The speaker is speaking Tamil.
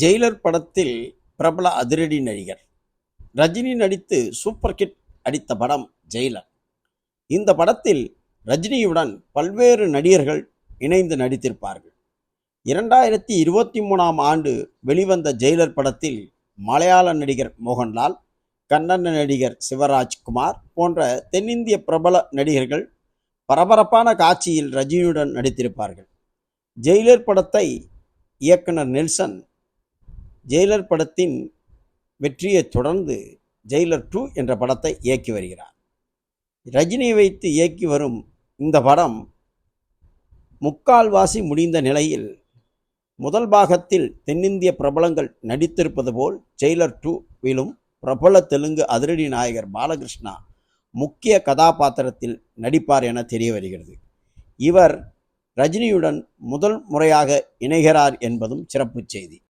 ஜெயிலர் படத்தில் பிரபல அதிரடி நடிகர். ரஜினி நடித்து சூப்பர் கிட் அடித்த படம் ஜெயிலர். இந்த படத்தில் ரஜினியுடன் பல்வேறு நடிகர்கள் இணைந்து நடித்திருப்பார்கள். இரண்டாயிரத்தி இருபத்தி மூணாம் ஆண்டு வெளிவந்த ஜெயிலர் படத்தில் மலையாள நடிகர் மோகன்லால் கன்னட நடிகர் சிவராஜ்குமார் போன்ற தென்னிந்திய பிரபல நடிகர்கள் பரபரப்பான காட்சியில் ரஜினியுடன் நடித்திருப்பார்கள். ஜெயிலர் படத்தை இயக்குனர் நெல்சன் ஜெயிலர் படத்தின் வெற்றியைத் தொடர்ந்து ஜெயிலர் டூ என்ற படத்தை இயக்கி வருகிறார். ரஜினியை வைத்து இயக்கி வரும் இந்த படம் முக்கால்வாசி முடிந்த நிலையில் முதல் பாகத்தில் தென்னிந்திய பிரபலங்கள் நடித்திருப்பது போல் ஜெயிலர் டூவிலும் பிரபல தெலுங்கு அதிரடி நாயகர் பாலகிருஷ்ணா முக்கிய கதாபாத்திரத்தில் நடிப்பார் என தெரிய வருகிறது. இவர் ரஜினியுடன் முதல் முறையாக இணைகிறார் என்பதும் சிறப்புச் செய்தி.